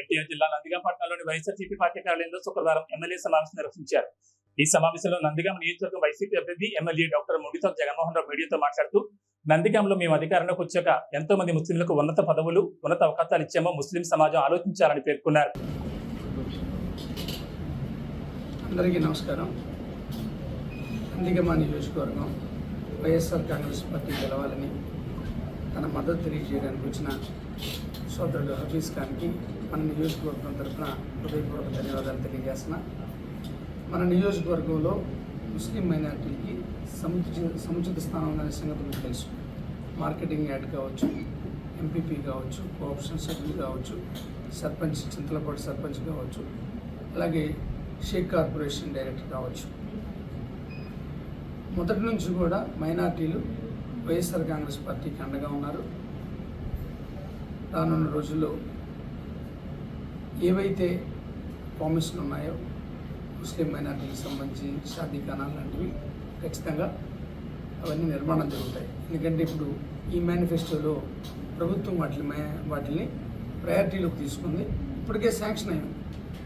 ఎన్టీఆర్ జిల్లా నందిగాపట్నంలోని వైఎస్ఆర్సీపీ పార్టీ కార్యాలయంలో శుక్రవారం ఎమ్మెల్యే సమావేశం నిర్వహించారు. ఈ సమావేశంలో నందిగామ నియోజకవర్గం వైసీపీ అభ్యర్థి ఎమ్మెల్యే డాక్టర్ ముడితో జగన్మోహన్ రావు మీడియాతో మాట్లాడుతూ నందిగామలో మేము అధికారంలోకి వచ్చాక ఎంతో మంది ముస్లింలకు ఉన్నత పదవులు ఉన్నత అవకాశాలు ఇచ్చామో ముస్లిం సమాజం ఆలోచించాలని పేర్కొన్నారు. అందరికీ నమస్కారం. అందుకే నియోజకవర్గం వైఎస్ఆర్ కాంగ్రెస్ పార్టీ గెలవాలని తన మద్దతు తెలియజేయడానికి వచ్చిన సోదరుడు హఫీజ్ ఖాన్కి మన నియోజకవర్గం తరఫున హృదయపూర్వక ధన్యవాదాలు తెలియజేస్తున్నా. మన నియోజకవర్గంలో ముస్లిం మైనార్టీకి సముచిత సముచిత స్థానం ఉందనే సంగతి మీకు తెలుసు. మార్కెటింగ్ యాడ్ కావచ్చు ఎంపీపీ కావచ్చు కోఆప్షన్ సభ్యులు కావచ్చు సర్పంచ్ చింతలపాటు సర్పంచ్ కావచ్చు అలాగే షేక్ కార్పొరేషన్ డైరెక్టర్ కావచ్చు. మొదటి నుంచి కూడా మైనార్టీలు వైఎస్ఆర్ కాంగ్రెస్ పార్టీకి అండగా ఉన్నారు. రానున్న రోజుల్లో ఏవైతే ప్రామిస్లు ఉన్నాయో ముస్లిం మైనార్టీకి సంబంధించి షాదీ ఖానాలు లాంటివి ఖచ్చితంగా అవన్నీ నిర్మాణం జరుగుతాయి. ఎందుకంటే ఇప్పుడు ఈ మేనిఫెస్టోలో ప్రభుత్వం వాటి వాటిని ప్రయారిటీలోకి తీసుకుంది. ఇప్పటికే శాంక్షన్ అయింది.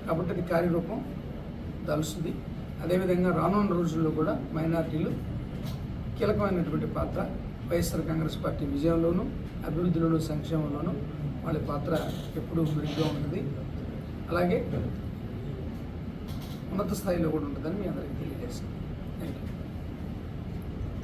కాబట్టి అది కార్యరూపం దలుస్తుంది అదేవిధంగా రానున్న రోజుల్లో కూడా మైనార్టీలు కీలకమైనటువంటి పాత్ర వైఎస్ఆర్ కాంగ్రెస్ పార్టీ విజయంలోనూ అభివృద్ధిలోనూ సంక్షేమంలోనూ వాళ్ళ పాత్ర ఎప్పుడూ మెరుగ్గా ఉంటుంది అలాగే ఉన్నత స్థాయిలో కూడా ఉంటుందని మీ అందరికీ తెలియజేస్తాను